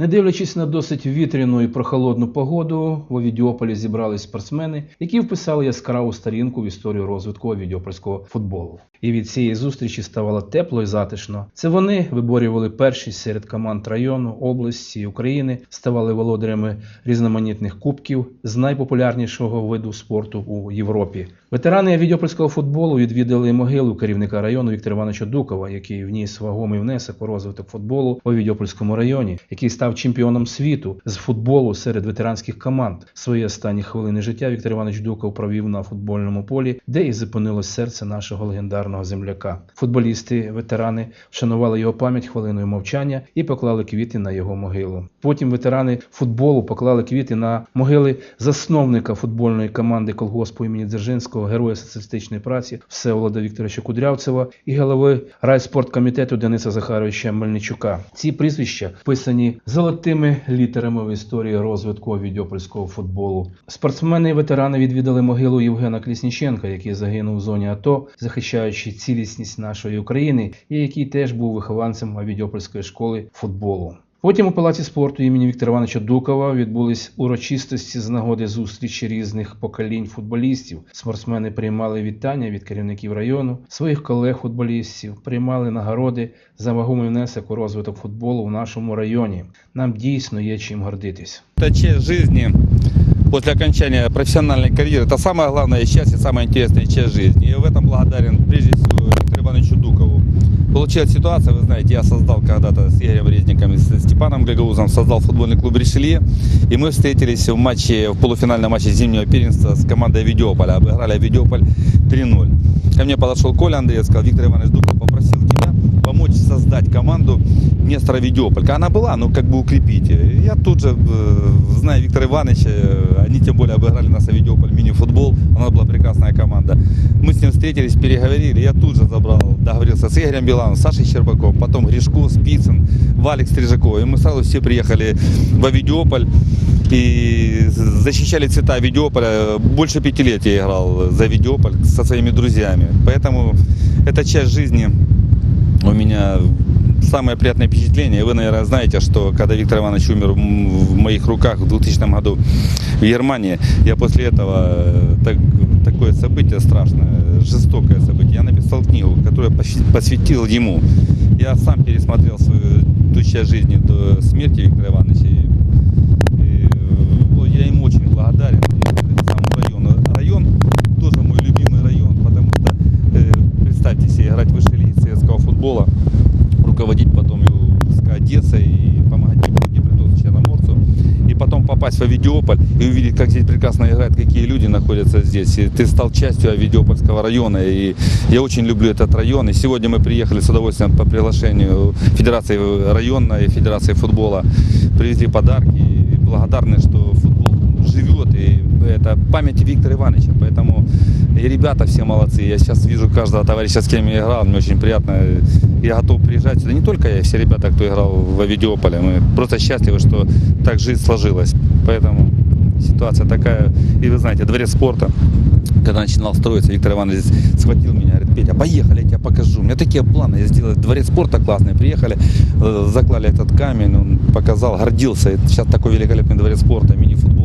Не дивлячись на досить вітряну і прохолодну погоду, в Овідіополі зібрались спортсмени, які вписали яскраву сторінку в історію розвитку овідіопольського футболу. І від цієї зустрічі ставало тепло і затишно. Це вони виборювали першість серед команд району, області України, ставали володарями різноманітних кубків з найпопулярнішого виду спорту у Європі. Ветерани відеопольського футболу відвідали могилу керівника району Віктора Івановича Дукова, який вніс вагомий внесок у розвиток футболу у Відьопольському районі, який став чемпіоном світу з футболу серед ветеранських команд. Свої останні хвилини життя Віктор Іванович Дуков провів на футбольному полі, де і зупинилось серце нашого легендарного земляка. Футболісти, ветерани вшанували його пам'ять хвилиною мовчання і поклали квіти на його могилу. Потім ветерани футболу поклали квіти на могили засновника футбольної команди колгоспу імені Дзержинського, героя соціалістичної праці Всеволода Вікторовича Кудрявцева і голови райспорткомітету Дениса Захаровича Мельничука. Ці прізвища вписані золотими літерами в історії розвитку відьопольського футболу. Спортсмени і ветерани відвідали могилу Євгена Клісніченка, який загинув в зоні АТО, захищаючи цілісність нашої України, і який теж був вихованцем Авідіопольської школи футболу. Потім у палаці спорту імені Віктора Івановича Дукова відбулись урочистості з нагоди зустрічі різних поколінь футболістів. Спортсмени приймали вітання від керівників району, своїх колег-футболістів, приймали нагороди за вагомий внесок у розвиток футболу в нашому районі. Нам дійсно є чим гордитись. Это часть жизни после окончания профессиональной карьеры. Это самая главная часть и самая интересная часть жизни. И в этом благодарен прежде всего Виктору Ивановичу Дукову. Получилась ситуация, вы знаете, я создал когда-то с Игорем Резником и с Степаном Гагаузом, создал футбольный клуб «Ришелье». И мы встретились в матче, в полуфинальном матче зимнего первенства с командой Видеополя. Обыграли Видеополь 3-0. Ко мне подошел Коля Андреев, сказал, Виктор Иванович Дуков попросил тебя помочь создать команду Днестра Видеополька. Она была, ну как бы укрепить. ее. Я тут же, э, зная Виктора Ивановича, э, они тем более обыграли нас в Видеополь мини-футбол. Она была прекрасная команда. Мы с ним встретились, переговорили. Я тут же забрал, договорился с Игорем Биланом, Сашей Щербаком, потом Гришко, Спицын, Валик Стрижаков. И мы сразу все приехали во Видеополь и защищали цвета Видеополя. Больше пяти лет я играл за Видеополь со своими друзьями. Поэтому эта часть жизни у меня самое приятное впечатление. Вы, наверное, знаете, что когда Виктор Иванович умер в моих руках в 2000 году в Германии, я после этого э, так- такое событие страшное, жестокое событие, я написал книгу, которую посвя- посвятил ему. Я сам пересмотрел свою часть жизни до смерти Виктора Ивановича. И, и, э, ну, я ему очень благодарен. И самому району. Район тоже мой любимый район, потому что, э, представьте себе, играть в высшей лиге советского футбола, руководить потом и с Одессой и помогать Днепропетровску, Черноморцу, и потом попасть в Авидиополь и увидеть, как здесь прекрасно играют, какие люди находятся здесь. И ты стал частью Авидиопольского района, и я очень люблю этот район. И сегодня мы приехали с удовольствием по приглашению Федерации районной, Федерации футбола, привезли подарки, и благодарны, что футбол живет, и это память Виктора Ивановича, поэтому и ребята все молодцы. Я сейчас вижу каждого товарища, с кем я играл, мне очень приятно. Я готов приезжать сюда. Не только я, все ребята, кто играл в Авидиополе. Мы просто счастливы, что так жизнь сложилась. Поэтому ситуация такая. И вы знаете, дворец спорта, когда начинал строиться, Виктор Иванович схватил меня, говорит, Петя, поехали, я тебе покажу. У меня такие планы, я сделал дворец спорта классный. Приехали, э, заклали этот камень, он показал, гордился. Сейчас такой великолепный дворец спорта, мини-футбол.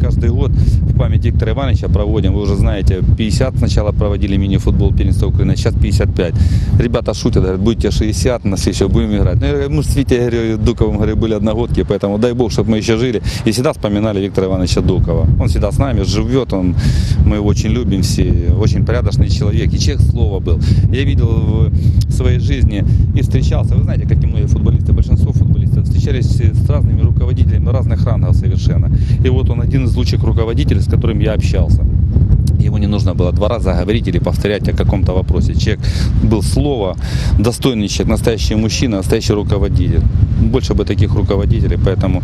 Каждый год в память Виктора Ивановича проводим. Вы уже знаете, 50 сначала проводили мини-футбол первенства Украины, сейчас 55. Ребята шутят, говорят, будете 60, на следующий будем играть. Ну, я говорю, мы с Витей говорю, Дуковым говорю, были одногодки, поэтому дай бог, чтобы мы еще жили. И всегда вспоминали Виктора Ивановича Дукова. Он всегда с нами, живет, он, мы его очень любим все, очень порядочный человек. И человек слова был. Я видел в своей жизни и встречался, вы знаете, как и многие футболисты, большинство футболистов встречались с разными руководителями разных рангов совершенно. И вот он один из лучших руководителей, с которым я общался. Ему не нужно было два раза говорить или повторять о каком-то вопросе. Человек был слово, достойный человек, настоящий мужчина, настоящий руководитель. Больше бы таких руководителей, поэтому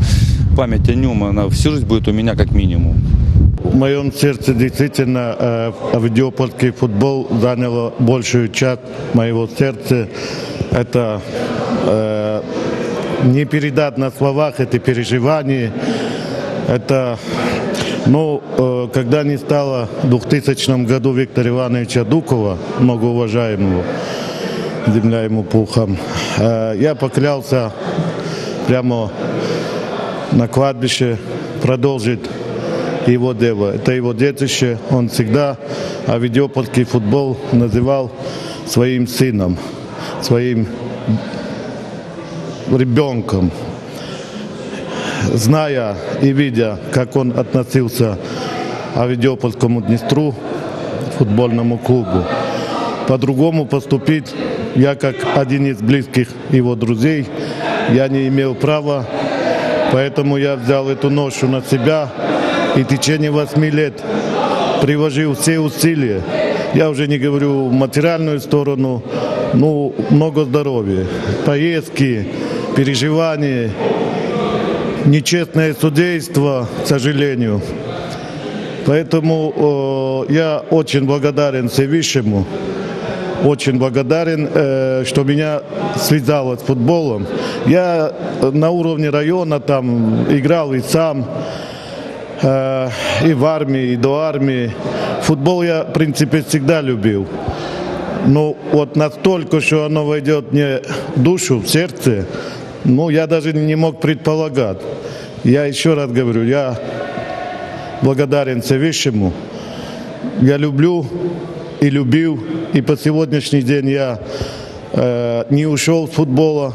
память о нем, она всю жизнь будет у меня как минимум. В моем сердце действительно э, видеопольский футбол занял большую часть моего сердца. Это э, не передать на словах, это переживание. Это, ну, э, когда не стало в 2000 году Виктора Ивановича Дукова, многоуважаемого, земля ему пухом, э, я поклялся прямо на кладбище продолжить его дело. Это его детище. Он всегда авидиопольский футбол называл своим сыном, своим ребенком. Зная и видя, как он относился к Авидиопольскому Днестру, футбольному клубу, по-другому поступить, я как один из близких его друзей, я не имел права, поэтому я взял эту ношу на себя и в течение восьми лет приложил все усилия. Я уже не говорю материальную сторону, ну, много здоровья, поездки, переживания, нечестное судейство, к сожалению. Поэтому э, я очень благодарен Всевышнему, очень благодарен, э, что меня связало с футболом. Я на уровне района там играл и сам, э, и в армии, и до армии. Футбол я, в принципе, всегда любил. Но вот настолько, что оно войдет мне в душу, в сердце, ну, я даже не мог предполагать. Я еще раз говорю, я благодарен Всевышнему. Я люблю и любил, и по сегодняшний день я э, не ушел с футбола.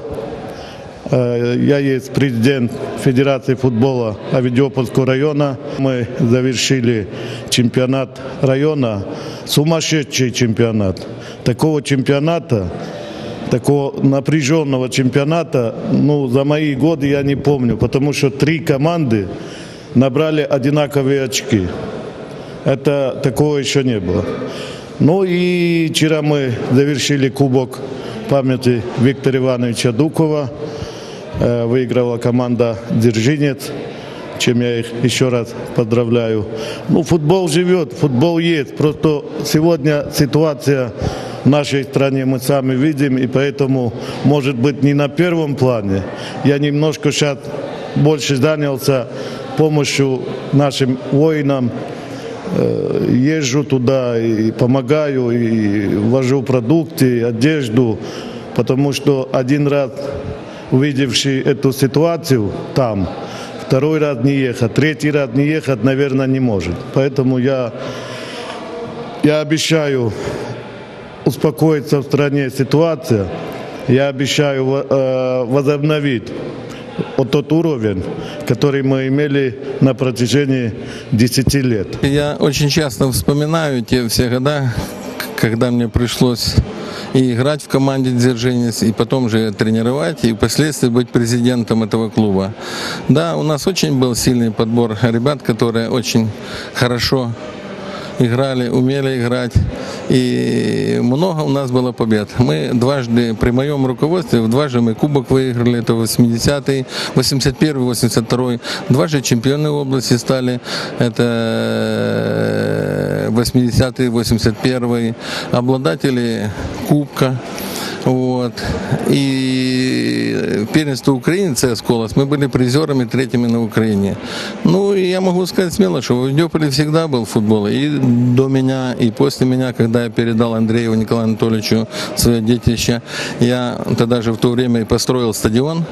Э, я есть президент Федерации футбола Авидиопольского района. Мы завершили чемпионат района, сумасшедший чемпионат. Такого чемпионата, такого напряженного чемпионата, ну, за мои годы я не помню, потому что три команды набрали одинаковые очки. Это такого еще не было. Ну и вчера мы завершили кубок памяти Виктора Ивановича Дукова. Э, Выиграла команда «Держинец», чем я их еще раз поздравляю. Ну, футбол живет, футбол есть. Просто сегодня ситуация в нашей стране мы сами видим, и поэтому, может быть, не на первом плане. Я немножко сейчас больше занялся помощью нашим воинам, Э, езжу туда и помогаю, и вожу продукты, одежду, потому что один раз увидевший эту ситуацию там, второй раз не ехать, третий раз не ехать, наверное, не может. Поэтому я, я обещаю успокоиться в стране ситуация, я обещаю э, возобновить вот тот уровень, который мы имели на протяжении 10 лет. Я очень часто вспоминаю те все года, когда мне пришлось и играть в команде «Дзержинец», и потом же тренировать, и впоследствии быть президентом этого клуба. Да, у нас очень был сильный подбор ребят, которые очень хорошо играли, умели играть. И много у нас было побед. Мы дважды, при моем руководстве, дважды мы кубок выиграли, это 80-й, 81-й, 82-й. Дважды чемпионы области стали, это 80-й, 81-й. Обладатели кубка. Вот. И первенство Украины ЦС «Колос» мы были призерами третьими на Украине. Ну, и я могу сказать смело, что в Дёполе всегда был футбол. И до меня, и после меня, когда я передал Андрееву Николаю Анатольевичу свое детище, я тогда же в то время и построил стадион,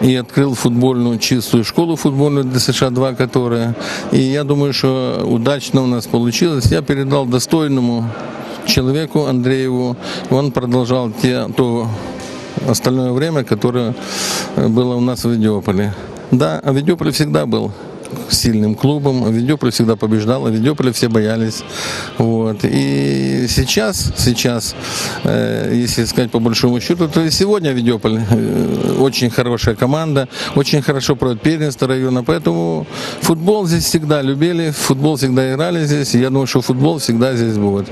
и открыл футбольную чистую школу футбольную ДСШ-2, которая. И я думаю, что удачно у нас получилось. Я передал достойному человеку Андрееву. Он продолжал те, то остальное время, которое э, было у нас в Авидиополе. Да, Авидиополь всегда был сильным клубом, Авидиополь всегда побеждал, Авидиополя все боялись. Вот. И сейчас, сейчас, э, если сказать по большому счету, то и сегодня Авидиополь э, очень хорошая команда, очень хорошо проводит первенство района, поэтому футбол здесь всегда любили, футбол всегда играли здесь, я думаю, что футбол всегда здесь будет.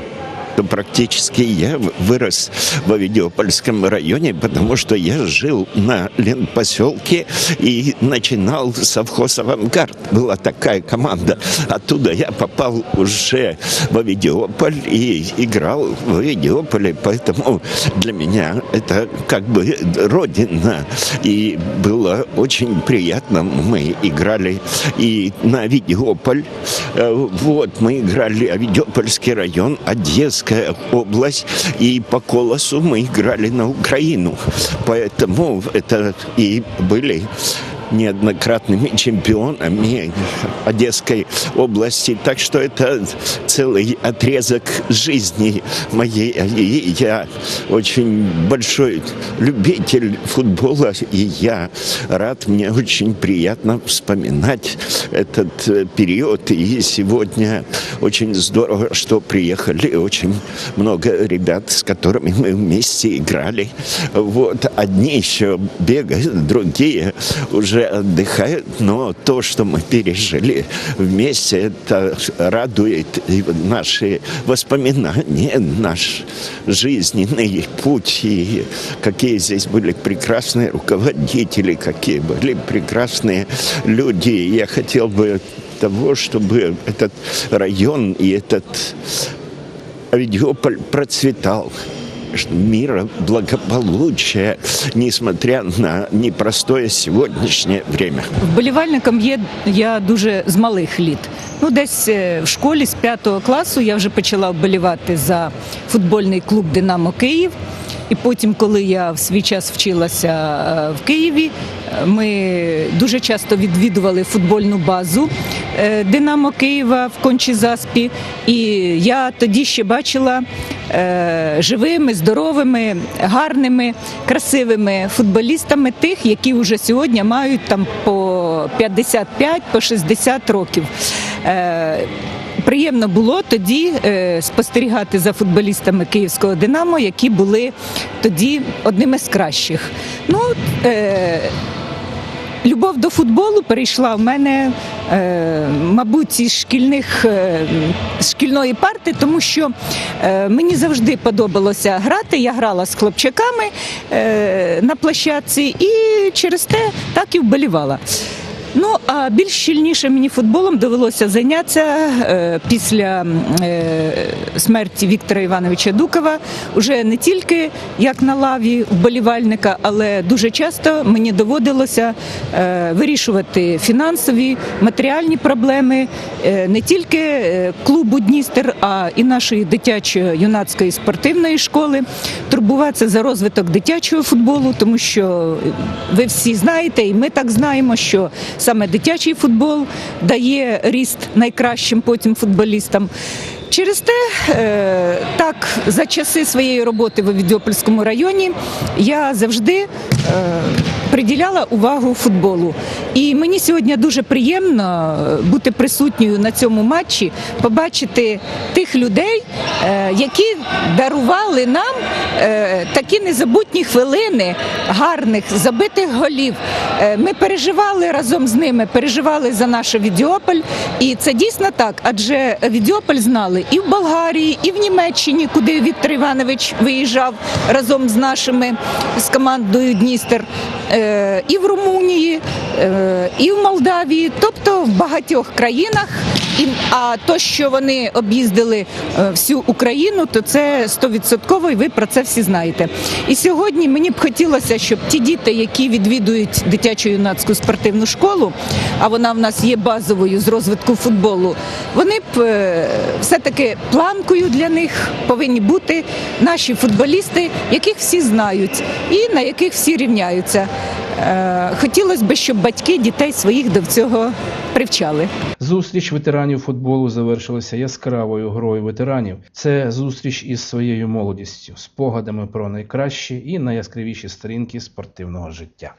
То практически я вырос в Авидиопольском районе, потому что я жил на Ленпоселке и начинал совхоз «Авангард». Была такая команда. Оттуда я попал уже в Авидиополь и играл в Авидиополе, поэтому для меня это как бы родина. И было очень приятно. Мы играли и на Авидиополь. Э, Вот, мы играли Авидиопольский район, Одесская область, и по колосу мы играли на Украину. Поэтому это и были неоднократными чемпионами Одесской области. Так что это целый отрезок жизни моей. И я очень большой любитель футбола, и я рад, мне очень приятно вспоминать этот э, период. И сегодня очень здорово, что приехали очень много ребят, с которыми мы вместе играли. Вот одни еще бегают, другие уже отдыхают, но то, что мы пережили вместе, это радует и наши воспоминания, наш жизненный путь, и какие здесь были прекрасные руководители, какие были прекрасные люди. Я хотел бы того, чтобы этот район и этот Авидиополь процветал мира, благополучия, несмотря на непростое сегодняшнее время. Вболівальником є я дуже з малих літ. Ну, десь е, в школі з п'ятого класу я вже почала вболівати за футбольний клуб Динамо Київ. І потім, коли я в свій час вчилася е, в Києві, е, ми дуже часто відвідували футбольну базу Динамо Києва в Кончі-Заспі. І я тоді ще бачила живими, здоровими, гарними, красивими футболістами тих, які вже сьогодні мають там по 55, по 60 років. Е, Приємно було тоді е, спостерігати за футболістами київського Динамо, які були тоді одними з кращих. Ну, е, Любов до футболу перейшла в мене, е, мабуть, із шкільних е, шкільної парти, тому що е, мені завжди подобалося грати. Я грала з хлопчаками на площадці і через те так і вболівала. Ну а більш щільніше мені футболом довелося зайнятися е, після е, смерті Віктора Івановича Дукова. Уже не тільки як на лаві вболівальника, але дуже часто мені доводилося е, вирішувати фінансові матеріальні проблеми не тільки клубу Дністер, а і нашої дитячо-юнацької спортивної школи, турбуватися за розвиток дитячого футболу, тому що ви всі знаєте, і ми так знаємо, що саме дитячий футбол дає ріст найкращим потім футболістам. Через те, е, так, за часи своєї роботи в Відьопольському районі я завжди е, приділяла увагу футболу. І мені сьогодні дуже приємно е, бути присутньою на цьому матчі, побачити тих людей, е, які дарували нам е, такі незабутні хвилини гарних, забитих голів. Ми переживали разом з ними, переживали за наш Відіополь. І це дійсно так, адже Відіополь знали і в Болгарії, і в Німеччині, куди Віктор Іванович виїжджав разом з нашими з командою Дністер, і в Румунії, е, і в Молдавії, тобто в багатьох країнах. А то, що вони об'їздили е, всю Україну, то це 100% і ви про це всі знаєте. І сьогодні мені б хотілося, щоб ті діти, які відвідують дитячо-юнацьку спортивну школу, а вона в нас є базовою з розвитку футболу, вони б е, все-таки планкою для них повинні бути наші футболісти, яких всі знають і на яких всі рівняються. Е, Хотілося б, щоб батьки дітей своїх до цього привчали. Зустріч ветеранів футболу завершилася яскравою грою ветеранів. Це зустріч із своєю молодістю, спогадами про найкращі і найяскравіші сторінки спортивного життя.